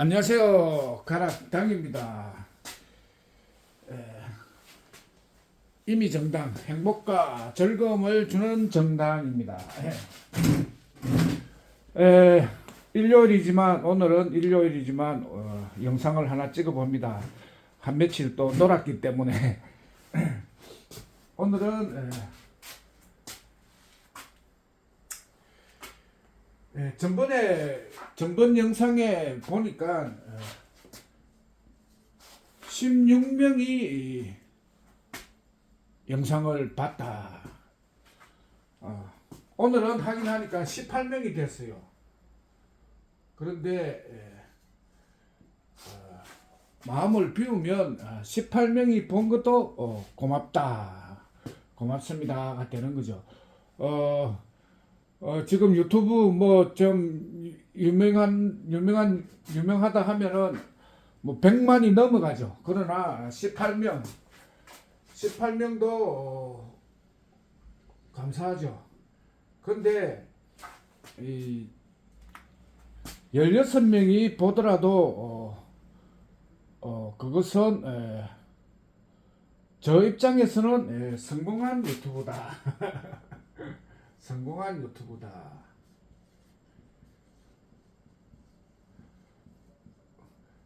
안녕하세요. 가락당입니다. 에, 이미 정당 행복과 즐거움을 주는 정당입니다. 에, 에, 일요일이지만 오늘은 일요일이지만 어, 영상을 하나 찍어 봅니다. 한 며칠 또 놀았기 때문에 오늘은 에, 에, 전번에 전번 영상에 보니까 어, 16명이 영상을 봤다. 어, 오늘은 확인하니까 18명이 됐어요. 그런데 에, 어, 마음을 비우면 18명이 본 것도 어, 고맙다. 고맙습니다가 되는 거죠. 어, 어, 지금 유튜브 뭐 좀 유명한 유명한 유명하다 하면은 뭐 100만이 넘어가죠. 그러나 18명 18명도 어, 감사하죠. 근데 이 16명이 보더라도 어, 어 그것은 에, 저 입장에서는 에, 성공한 유튜브다. 성공한 유튜브다.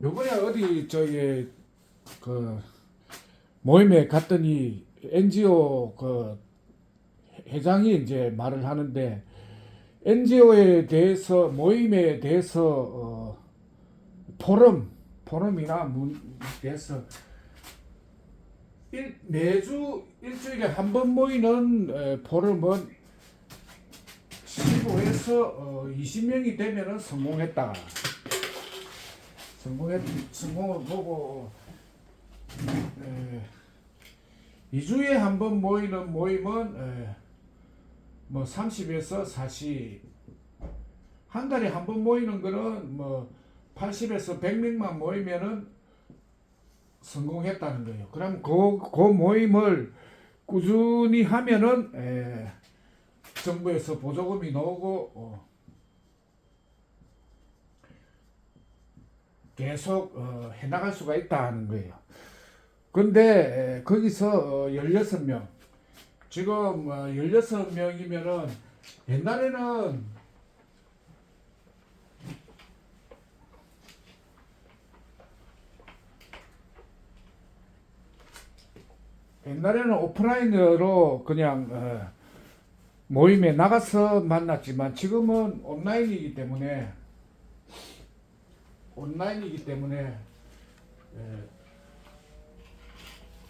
요번에 어디 저기 그 모임에 갔더니 NGO 그 회장이 이제 말을 하는데 NGO에 대해서 모임에 대해서 어 포럼 포럼이나 문 대해서 일, 매주 일주일에 한 번 모이는 에, 포럼은 15에서 어, 20명이 되면은 성공했다. 성공했 성공을 보고 에, 2주에 한 번 모이는 모임은 에, 뭐 30에서 40. 한 달에 한 번 모이는 거는 뭐 80에서 100명만 모이면은 성공했다는 거예요. 그럼 그, 그 모임을 꾸준히 하면은 에, 정부에서 보조금이 나오고 어, 계속 어, 해나갈 수가 있다는 거예요. 근데 에, 거기서 어, 16명 지금 어, 16명이면은 옛날에는 옛날에는 오프라인으로 그냥 어, 모임에 나가서 만났지만 지금은 온라인이기 때문에 온라인이기 때문에 에,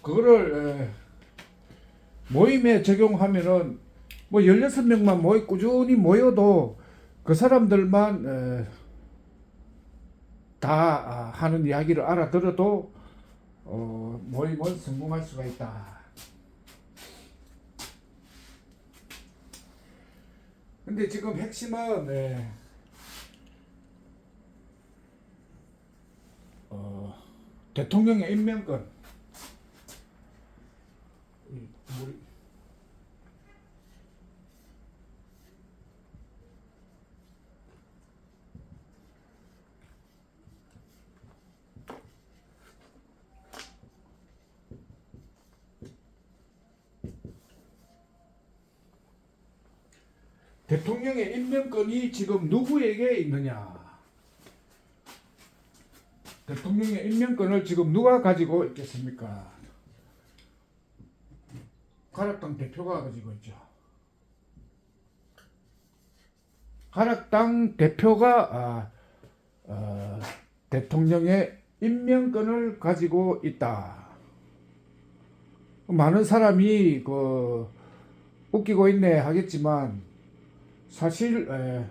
그거를 에, 모임에 적용하면은 뭐 16명만 모이 꾸준히 모여도 그 사람들만 에, 다 하는 이야기를 알아들어도 어, 모임은 성공할 수가 있다. 근데 지금 핵심은 네. 어, 대통령의 임명권. 이 우리 대통령의 임명권이 지금 누구에게 있느냐? 대통령의 임명권을 지금 누가 가지고 있겠습니까? 가락당 대표가 가지고 있죠. 가락당 대표가 아, 어, 대통령의 임명권을 가지고 있다. 많은 사람이 그 웃기고 있네 하겠지만 사실 에,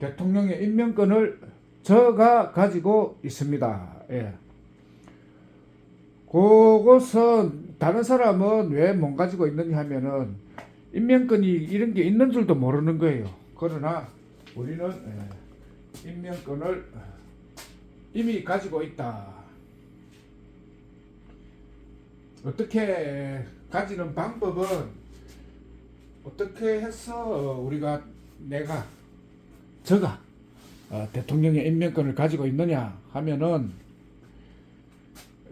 대통령의 임명권을 저가 가지고 있습니다. 예. 그것은 다른 사람은 왜 못 가지고 있느냐 하면은 임명권이 이런 게 있는 줄도 모르는 거예요. 그러나 우리는 예, 임명권을 이미 가지고 있다. 어떻게 가지는 방법은 어떻게 해서 우리가 내가 저가 어, 대통령의 임명권을 가지고 있느냐 하면은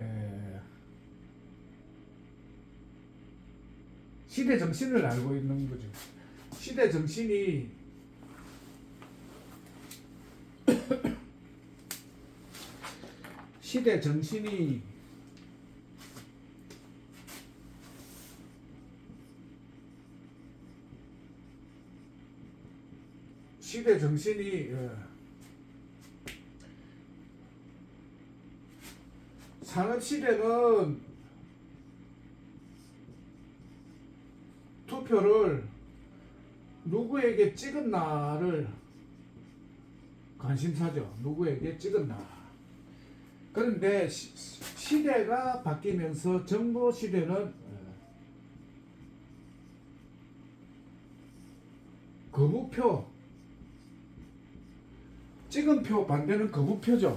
에, 시대 정신을 알고 있는 거죠. 시대 정신이 시대 정신이 시대 정신이 어, 산업 시대는 투표를 누구에게 찍었나를 관심사죠. 누구에게 찍었나. 그런데 시, 시대가 바뀌면서 정보 시대는 어, 거부표 찍은 표 반대는 거부표죠.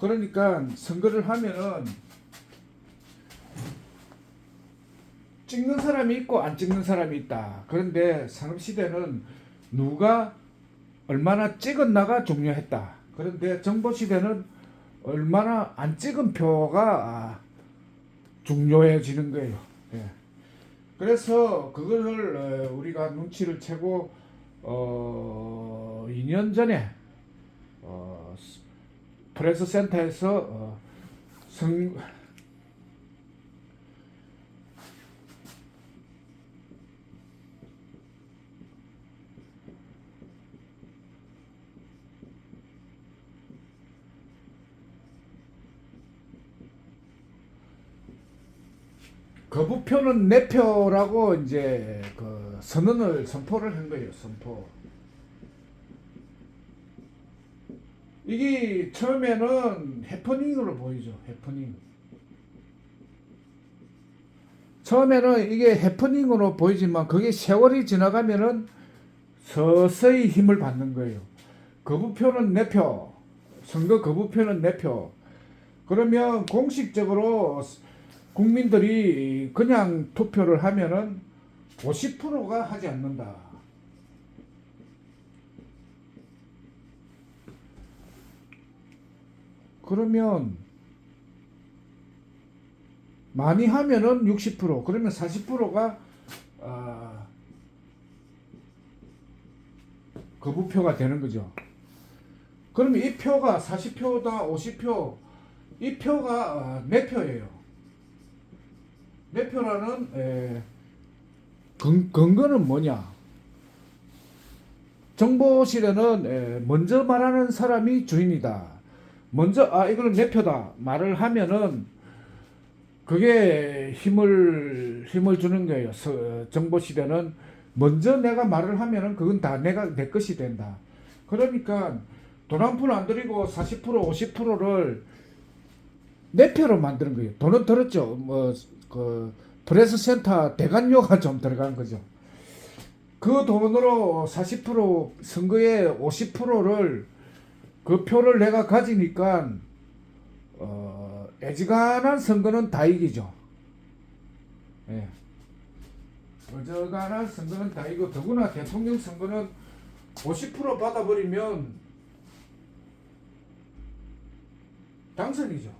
그러니까 선거를 하면은 찍는 사람이 있고 안 찍는 사람이 있다. 그런데 산업 시대는 누가 얼마나 찍었나가 중요했다. 그런데 정보 시대는 얼마나 안 찍은 표가 아, 중요해지는 거예요. 예. 그래서 그거를 어, 우리가 눈치를 채고 어, 2년 전에 어, 스- 프레스 센터에서 어, 성 거부표는 내 표라고 이제 그 선언을 선포를 한 거예요. 선포. 이게 처음에는 해퍼닝으로 보이죠. 해퍼닝. 처음에는 이게 해퍼닝으로 보이지만 그게 세월이 지나가면은 서서히 힘을 받는 거예요. 거부표는 내 표. 선거 거부표는 내 표. 그러면 공식적으로 국민들이 그냥 투표를 하면은 50%가 하지 않는다. 그러면 많이 하면은 60% 그러면 40%가 아, 거부표가 되는 거죠. 그러면 이 표가 40표다 50표 이 표가 아, 내 표예요. 내 표라는 에, 근, 근거는 뭐냐? 정보실에는 에, 먼저 말하는 사람이 주인이다. 먼저 아 이거는 내 표다 말을 하면은 그게 힘을 힘을 주는 거예요. 서, 정보 시대는 먼저 내가 말을 하면은 그건 다 내가 내 것이 된다. 그러니까 돈 한 푼 안 들이고 40% 50%를 내 표로 만드는 거예요. 돈은 들었죠. 뭐그 프레스 센터 대관료가 좀 들어간 거죠. 그 돈으로 40% 선거의 50%를 그 표를 내가 가지니까 어, 애지간한 선거는 다 이기죠. 예. 어저간한 선거는 다 이고 더구나 대통령 선거는 50% 받아버리면 당선이죠.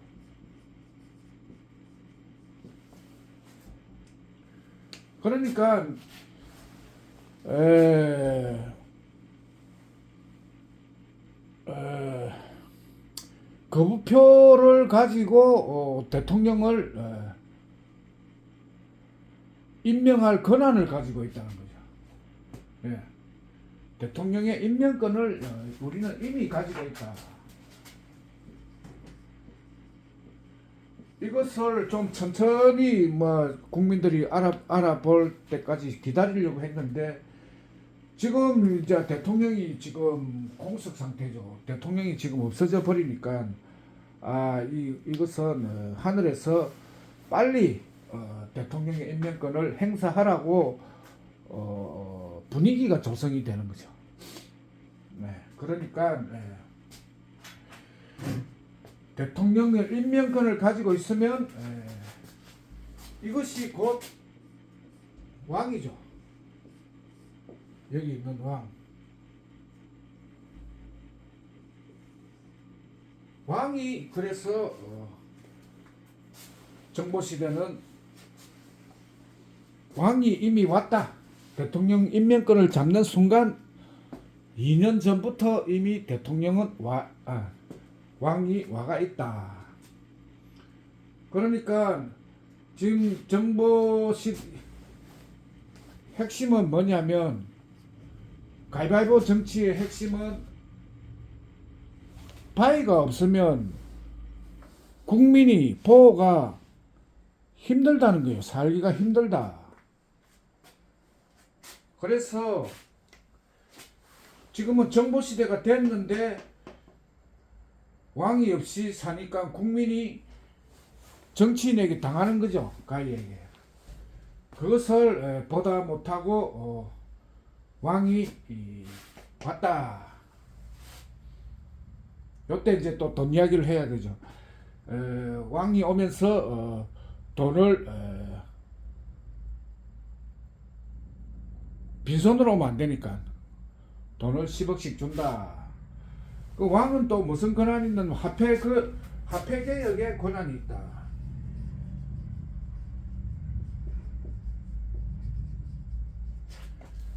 그러니까 에, 에, 거부표를 가지고 어, 대통령을 에, 임명할 권한을 가지고 있다는 거죠. 예. 대통령의 임명권을 어, 우리는 이미 가지고 있다. 이것을 좀 천천히 뭐 국민들이 알아 알아볼 때까지 기다리려고 했는데 지금 이제 대통령이 지금 공석 상태죠. 대통령이 지금 없어져 버리니까 아 이 이것은 어, 하늘에서 빨리 어, 대통령의 임명권을 행사하라고 어, 분위기가 조성이 되는 거죠. 네, 그러니까 네. 대통령의 임명권을 가지고 있으면 예, 이것이 곧 왕이죠. 여기 있는 왕. 왕이 그래서 어, 정보 시대는 왕이 이미 왔다. 대통령 임명권을 잡는 순간 2년 전부터 이미 대통령은 와 아, 왕이 와가 있다. 그러니까 지금 정보 시 핵심은 뭐냐면 가위바위보 정치의 핵심은 바위가 없으면 국민이 보호가 힘들다는 거예요. 살기가 힘들다. 그래서 지금은 정보 시대가 됐는데 왕이 없이 사니까 국민이 정치인에게 당하는 거죠. 가희에게. 그것을 에, 보다 못하고 어, 왕이 이, 왔다. 요때 이제 또 돈 이야기를 해야 되죠. 에, 왕이 오면서 어, 돈을 에, 빈손으로 오면 안 되니까 돈을 10억씩 준다. 그 왕은 또 무슨 권한이 있는 화폐 그 화폐 개혁에 권한이 있다.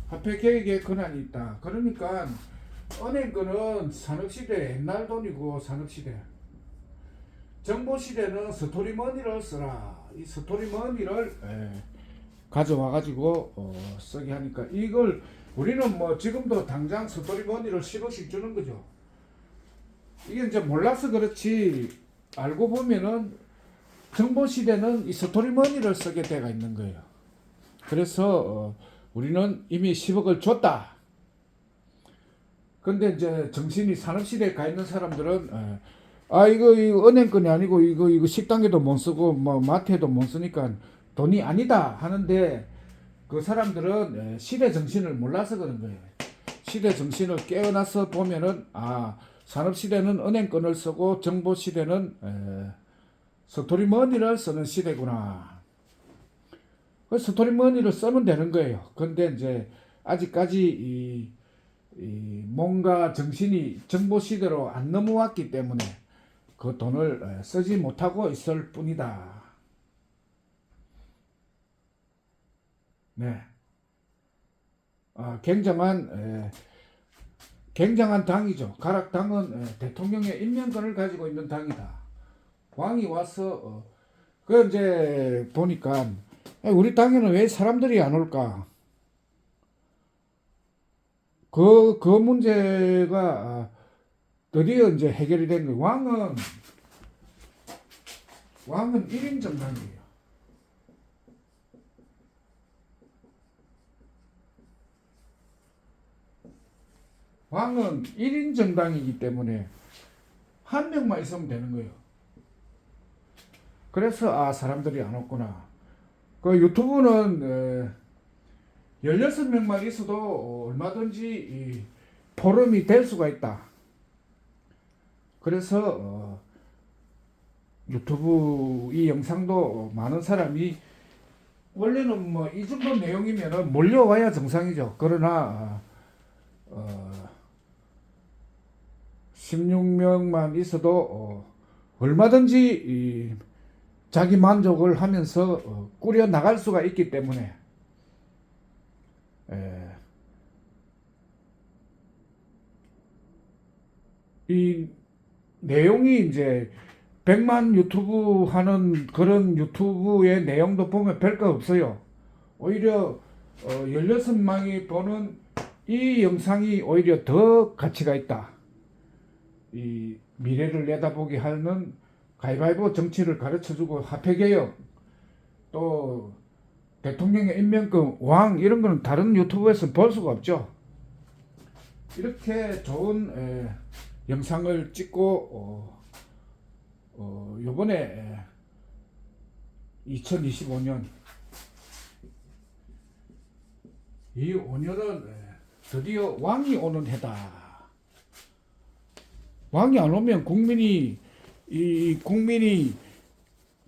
화폐 개혁에 권한이 있다. 그러니까 은행권은 산업시대 옛날 돈이고 산업시대. 정보시대는 스토리머니를 써라. 이 스토리머니를 에, 가져와 가지고 어, 쓰게 하니까 이걸 우리는 뭐 지금도 당장 스토리머니를 10억씩 주는 거죠. 이게 이제 몰라서 그렇지 알고 보면은 정보 시대는 이 스토리머니를 쓰게 돼가 있는 거예요. 그래서 어, 우리는 이미 10억을 줬다. 근데 이제 정신이 산업 시대에 가 있는 사람들은 에, 아 이거, 이거 은행권이 아니고 이거 이거 식당에도 못 쓰고 뭐 마트에도 못 쓰니까 돈이 아니다 하는데 그 사람들은 에, 시대 정신을 몰라서 그런 거예요. 시대 정신을 깨어나서 보면은 아 산업 시대는 은행권을 쓰고 정보 시대는 에, 스토리 머니를 쓰는 시대구나. 그 스토리 머니를 쓰면 되는 거예요. 근데 이제 아직까지 이, 이 뭔가 정신이 정보 시대로 안 넘어왔기 때문에 그 돈을 에, 쓰지 못하고 있을 뿐이다. 네. 아, 굉장한 에, 굉장한 당이죠. 가락당은 에, 대통령의 임명권을 가지고 있는 당이다. 왕이 와서 어, 그 이제 보니까 에, 우리 당에는 왜 사람들이 안 올까? 그, 그 문제가 아, 드디어 이제 해결이 된 거예요. 왕은 왕은 1인 정당이에요. 왕은 1인 정당이기 때문에 한 명만 있으면 되는 거예요. 그래서 아 사람들이 안 왔구나. 그 유튜브는 에, 16명만 있어도 얼마든지 이 포럼이 될 수가 있다. 그래서 어, 유튜브 이 영상도 많은 사람이 원래는 뭐 이 정도 내용이면은 몰려와야 정상이죠. 그러나 어, 16명만 있어도 어, 얼마든지 이, 자기 만족을 하면서 어, 꾸려 나갈 수가 있기 때문에 에, 이 내용이 이제 100만 유튜브 하는 그런 유튜브의 내용도 보면 별거 없어요. 오히려 어, 16명이 보는 이 영상이 오히려 더 가치가 있다. 이 미래를 내다보게 하는 가위바위보 정치를 가르쳐주고 화폐개혁 또 대통령의 임명권 왕 이런 거는 다른 유튜브에서 볼 수가 없죠. 이렇게 좋은 에, 영상을 찍고 어, 어, 요번에 2025년 이 5년은 드디어 왕이 오는 해다. 왕이 안 오면 국민이 이 국민이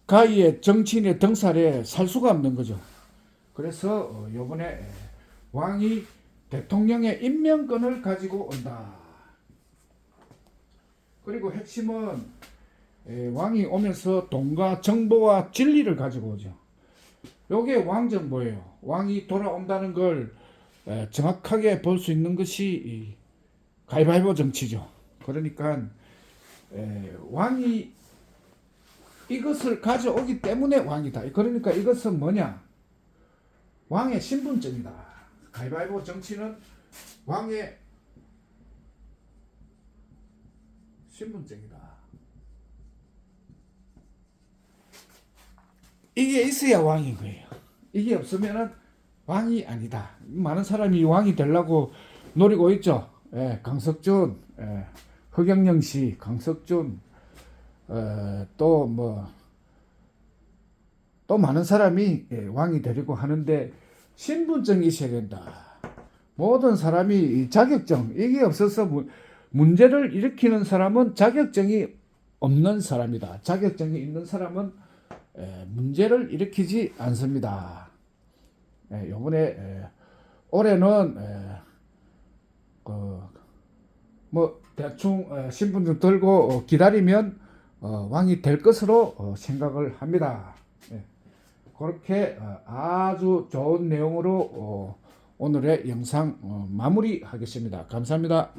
가히의 정치인의 등살에 살 수가 없는 거죠. 그래서 어, 요번에 왕이 대통령의 임명권을 가지고 온다. 그리고 핵심은 에, 왕이 오면서 돈과 정보와 진리를 가지고 오죠. 요게 왕정보예요. 왕이 돌아온다는 걸 에, 정확하게 볼 수 있는 것이 이 가위바위보 정치죠. 그러니까 에, 왕이 이것을 가져오기 때문에 왕이다. 그러니까 이것은 뭐냐? 왕의 신분증이다. 가위바위보 정치는 왕의 신분증이다. 이게 있어야 왕인 거예요. 이게 없으면은 왕이 아니다. 많은 사람이 왕이 되려고 노리고 있죠. 예, 강석준, 예, 허경영 씨, 강석준, 어, 또 뭐, 또 많은 사람이 예, 왕이 되려고 하는데 신분증이 있어야 된다. 모든 사람이 이 자격증 이게 없어서 무- 문제를 일으키는 사람은 자격증이 없는 사람이다. 자격증이 있는 사람은 에, 문제를 일으키지 않습니다. 에, 요번에 에, 올해는 에, 그, 뭐 대충 에, 신분증 들고 어, 기다리면 어, 왕이 될 것으로 어, 생각을 합니다. 예. 그렇게 어, 아주 좋은 내용으로 어, 오늘의 영상 어, 마무리하겠습니다. 감사합니다.